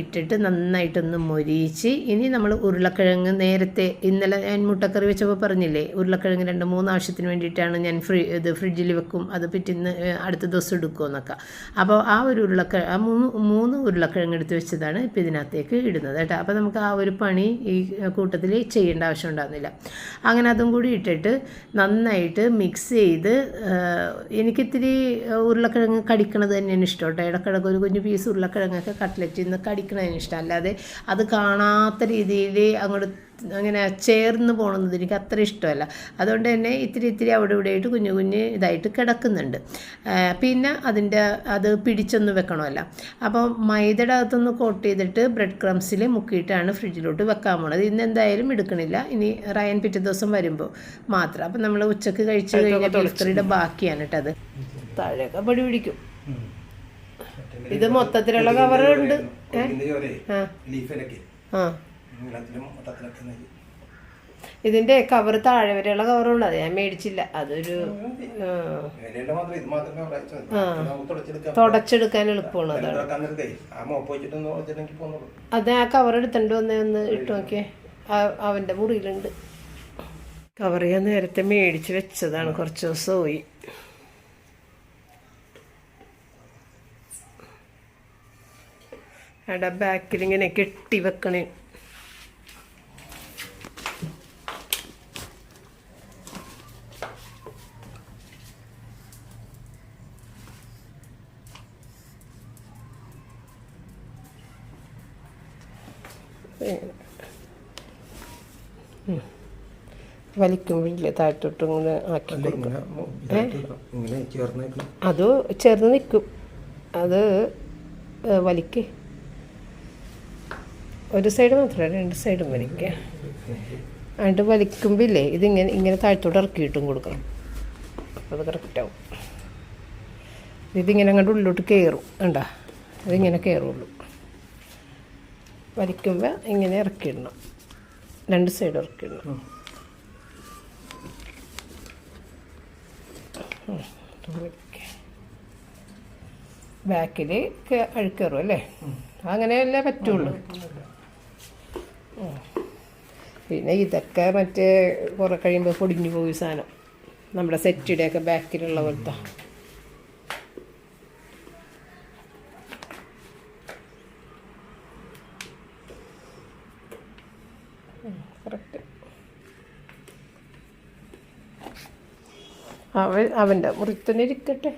ഇട്ടിട്ട് നന്നായിട്ടൊന്ന് മൊരിയിച്ച് ഇനി നമ്മൾ ഉരുളക്കിഴങ്ങ് നേരത്തെ ഇന്നലെ ഞാൻ മുട്ടക്കറി വെച്ചപ്പോൾ പറഞ്ഞില്ലേ ഉരുളക്കിഴങ്ങ് രണ്ട് മൂന്ന് ആവശ്യത്തിന് വേണ്ടിയിട്ടാണ് ഞാൻ ഫ്രി ഇത് ഫ്രിഡ്ജിൽ വെക്കും. അത് പിറ്റേന്ന് അടുത്ത ദിവസം എടുക്കുമെന്നൊക്കെ അപ്പോൾ ആ ഒരു ഉരുളക്കിഴ ആ മൂന്ന് മൂന്ന് ഉരുളക്കിഴങ്ങ് എടുത്ത് വെച്ചതാണ് ഇപ്പോൾ ഇതിനകത്തേക്ക് ഇടുന്നത് കേട്ടോ. അപ്പോൾ നമുക്ക് ആ ഒരു പണി ഈ കൂട്ടത്തിൽ ചെയ്യേണ്ട ആവശ്യം ഉണ്ടാകുന്നില്ല അങ്ങനെ അതും കൂടി ഇട്ടിട്ട് നന്നായിട്ട് മിക്സ് ചെയ്ത് എനിക്കിത്തിരി ഉരുളക്കിഴങ്ങ് കടിക്കണത് തന്നെയാണ് ഇഷ്ടം കേട്ടോ. ഇടക്കിടക്ക് ഒരു കുഞ്ഞു പീസ് ഉരുളക്കിഴങ്ങൊക്കെ കട്ട്ലറ്റിൽ നിന്ന് കടിക്കണതിന് ഇഷ്ടം. അല്ലാതെ അത് കാണാത്ത രീതിയിൽ അങ്ങോട്ട് അങ്ങനെ ചേർന്ന് പോകണമെന്നത് എനിക്ക് അത്ര ഇഷ്ടമല്ല. അതുകൊണ്ട് തന്നെ ഇത്തിരി ഇത്തിരി അവിടെ ഇവിടെ ആയിട്ട് കുഞ്ഞു കുഞ്ഞ് ഇതായിട്ട് കിടക്കുന്നുണ്ട്. പിന്നെ അതിന്റെ അത് പിടിച്ചൊന്ന് വെക്കണമല്ല. അപ്പോൾ മൈദയുടെ അകത്തൊന്ന് കോട്ട് ചെയ്തിട്ട് ബ്രെഡ് ക്രംസിൽ മുക്കിയിട്ടാണ് ഫ്രിഡ്ജിലോട്ട് വെക്കാൻ പോണത്. ഇന്ന് എന്തായാലും എടുക്കണില്ല. ഇനി റയൻ പിറ്റേ ദിവസം വരുമ്പോൾ മാത്രം. അപ്പം നമ്മൾ ഉച്ചയ്ക്ക് കഴിച്ചു കഴിഞ്ഞാൽ ബീഫ് കറിയുടെ ബാക്കിയാണ് കേട്ടോ അത്. താഴെയൊക്കെ പൊടി പിടിക്കും. ഇത് മൊത്തത്തിലുള്ള കവറുണ്ട് ആ. നീളത്തിലും മൊത്തത്തിലൊക്കെ നെയ്യ്. ഇതിന്റെ കവർ താഴെ വരെയുള്ള കവറുള്ളൂ അത് ഞാൻ മേടിച്ചില്ല. അതൊരു. തുടച്ചെടുക്കാൻ എളുപ്പമാണ് അതാണ്. അത് ആ കവർ എടുത്തിട്ട് വന്നേ ഒന്ന് ഇട്ട് നോക്കിയേ. അവന്റെ മുറിയിലുണ്ട്. കവർ ഞാൻ നേരത്തെ മേടിച്ച് വെച്ചതാണ്. കുറച്ച് ദിവസമായി അവിടെ ബാക്കിൽ ഇങ്ങനെ കെട്ടി വെക്കണേ. വലിക്കുമ്പോഴില്ലേ താഴത്തോട്ടും ഇങ്ങനെ ആക്കി ഇങ്ങനെ ഇങ്ങനെ ചേർന്നേക്കണം. അത് ചേർന്ന് നിൽക്കും. അത് വലിക്ക്. ഒരു സൈഡ് മാത്രമല്ല രണ്ട് സൈഡും വലിക്ക. അണ്ട് വലിക്കുമ്പോൾ ഇല്ലേ ഇതിങ്ങനെ ഇങ്ങനെ താഴത്തോട്ട് ഇറക്കിയിട്ടും കൊടുക്കണം. അപ്പോൾ അത് കറക്റ്റാവും ഇതിങ്ങനെ അങ്ങോട്ട് ഉള്ളിലോട്ട് കയറും. ഉണ്ടാ ഇതിങ്ങനെ കയറുള്ളൂ. വലിക്കുമ്പോൾ ഇങ്ങനെ ഇറക്കിയിടണം. രണ്ട് സൈഡ് ഇറക്കിയിടണം. ബാക്കിൽ അഴുക്കറും അല്ലേ? അങ്ങനെയല്ലേ പറ്റുള്ളൂ. പിന്നെ ഇതൊക്കെ മറ്റേ കുറെ കഴിയുമ്പോൾ പൊടിഞ്ഞു പോയി സാധനം. നമ്മുടെ സെറ്റിയുടെയൊക്കെ ബാക്കിലുള്ള പോലത്തെ. അവൻ അവന്റെ മുറിത്തന്നെ തന്നെ ഇരിക്കട്ടെ.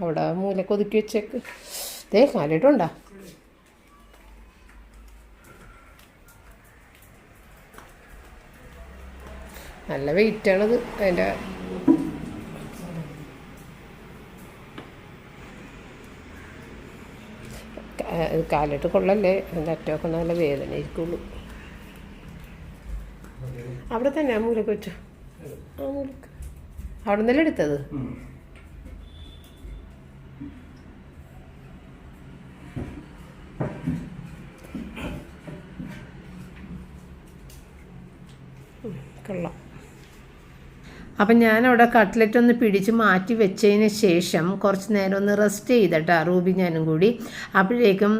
അവിടെ മൂല കൊതുക്കി വെച്ചേക്ക്. ദേ കാലിട്ടുണ്ടാ നല്ല വെയിറ്റാണത് അതിന്റെ. കാലിട്ട് കൊള്ളല്ലേ? അതിന്റെ അറ്റമൊക്കെ നല്ല വേദന ഇരിക്കുള്ളൂ അവിടെ തന്നെ ആ മൂലക്ക് വെച്ചോ. ആ മൂലക്ക്. അവിടെ നിന്നല്ലേ എടുത്തത് അപ്പം ഞാനവിടെ കട്ട്ലറ്റ് ഒന്ന് പിടിച്ച് മാറ്റി വെച്ചതിന് ശേഷം കുറച്ച് നേരം ഒന്ന് റെസ്റ്റ് ചെയ്തിട്ടാ റൂബി ഞാനും കൂടി. അപ്പോഴേക്കും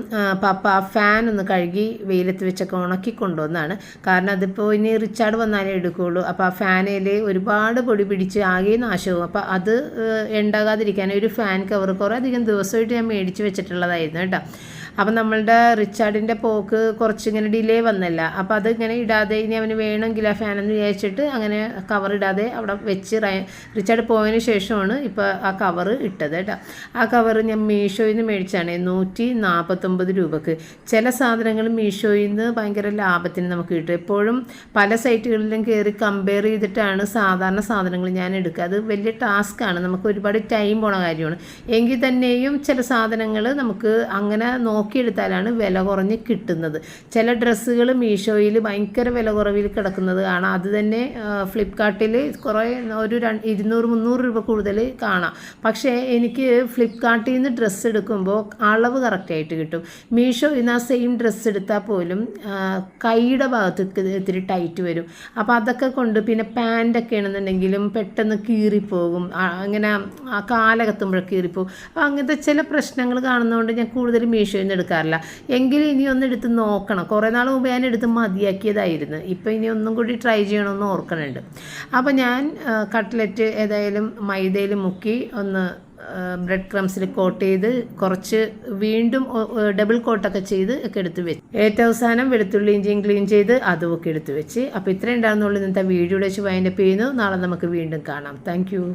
പപ്പ ഫാൻ ഒന്ന് കഴുകി വെയിലത്ത് വെച്ചൊക്കെ ഉണക്കി കൊണ്ടുവന്നാണ്. കാരണം അതിപ്പോൾ ഇനി റിച്ചാർഡ് വന്നാലേ എടുക്കുകയുള്ളൂ അപ്പോൾ ആ ഫാനിൽ ഒരുപാട് പൊടി പിടിച്ച് ആകെ നാശവും. അപ്പോൾ അത് ഉണ്ടാകാതിരിക്കാൻ ഒരു ഫാൻ കവർ കുറേ അധികം ദിവസമായിട്ട് ഞാൻ മേടിച്ച് വെച്ചിട്ടുള്ളതായിരുന്നു കേട്ടോ. അപ്പം നമ്മളുടെ റിച്ചാർഡിന്റെ പോക്ക് കുറച്ചിങ്ങനെ ഡിലേ വന്നല്ല. അപ്പോൾ അത് ഇങ്ങനെ ഇടാതെ ഇനി അവന് വേണമെങ്കിൽ ആ ഫാനെന്ന് വിചാരിച്ചിട്ട് അങ്ങനെ കവർ ഇടാതെ അവിടെ വെച്ച് റിച്ചാർഡ് പോയതിന് ശേഷമാണ് ഇപ്പോൾ ആ കവർ ഇട്ടത് കേട്ടോ. ആ കവർ ഞാൻ മീഷോയിൽ നിന്ന് മേടിച്ചാണ് നൂറ്റി നാൽപ്പത്തൊമ്പത് രൂപക്ക്. ചില സാധനങ്ങൾ മീഷോയിൽ നിന്ന് ഭയങ്കര ലാഭത്തിന് നമുക്ക് കിട്ടും. എപ്പോഴും പല സൈറ്റുകളിലും കയറി കമ്പയർ ചെയ്തിട്ടാണ് സാധാരണ സാധനങ്ങൾ ഞാൻ എടുക്കുക. അത് വലിയ ടാസ്ക്കാണ് നമുക്ക് ഒരുപാട് ടൈം പോണ കാര്യമാണ്. എങ്കിൽ തന്നെയും ചില സാധനങ്ങൾ നമുക്ക് അങ്ങനെ നോക്കിയെടുത്താലാണ് വില കുറഞ്ഞ് കിട്ടുന്നത്. ചില ഡ്രസ്സുകൾ മീഷോയിൽ ഭയങ്കര വില കുറവിൽ കിടക്കുന്നത് കാണാം. അത് തന്നെ ഫ്ലിപ്കാർട്ടിൽ കുറേ ഒരു രണ്ട് ഇരുന്നൂറ് മുന്നൂറ് രൂപ കൂടുതൽ കാണാം. പക്ഷേ എനിക്ക് ഫ്ലിപ്കാർട്ടിൽ നിന്ന് ഡ്രസ്സ് എടുക്കുമ്പോൾ അളവ് കറക്റ്റായിട്ട് കിട്ടും. മീഷോയിൽ നിന്ന് ആ സെയിം ഡ്രസ്സ് എടുത്താൽ പോലും കൈയുടെ ഭാഗത്ത് ഇത്തിരി ടൈറ്റ് വരും. അപ്പോൾ അതൊക്കെ കൊണ്ട് പിന്നെ പാന്റൊക്കെ ആണെന്നുണ്ടെങ്കിലും പെട്ടെന്ന് കീറിപ്പോകും. അങ്ങനെ ആ കാലകത്തുമ്പോഴൊക്കെ കീറിപ്പോകും. അപ്പോൾ അങ്ങനത്തെ ചില പ്രശ്നങ്ങൾ കാണുന്നതുകൊണ്ട് ഞാൻ കൂടുതൽ മീഷോയിൽ എടുക്കാറില്ല. എങ്കിലും ഇനി ഒന്ന് എടുത്ത് നോക്കണം. കുറേ നാൾ മുമ്പ് ഞാൻ എടുത്ത് മതിയാക്കിയതായിരുന്നു. ഇപ്പോൾ ഇനി ഒന്നും കൂടി ട്രൈ ചെയ്യണമെന്ന് ഓർക്കണുണ്ട്. അപ്പോൾ ഞാൻ കട്ട്ലറ്റ് ഏതായാലും മൈദയിൽ മുക്കി ഒന്ന് ബ്രെഡ് ക്രംസിൽ കോട്ട് ചെയ്ത് കുറച്ച് വീണ്ടും ഡബിൾ കോട്ടൊക്കെ ചെയ്ത് ഒക്കെ എടുത്ത് വെച്ച്. ഏറ്റവും അവസാനം വെളുത്തുള്ളി ഇഞ്ചിയും ക്ലീൻ ചെയ്ത് അതും ഒക്കെ എടുത്ത് വെച്ച്. അപ്പോൾ ഇത്രയും ഉണ്ടാകുന്നുള്ളൂ ഇന്നത്തെ വീഡിയോ വെച്ച് വൈൻഡപ്പ് ചെയ്യുന്നു നാളെ നമുക്ക് വീണ്ടും കാണാം. താങ്ക്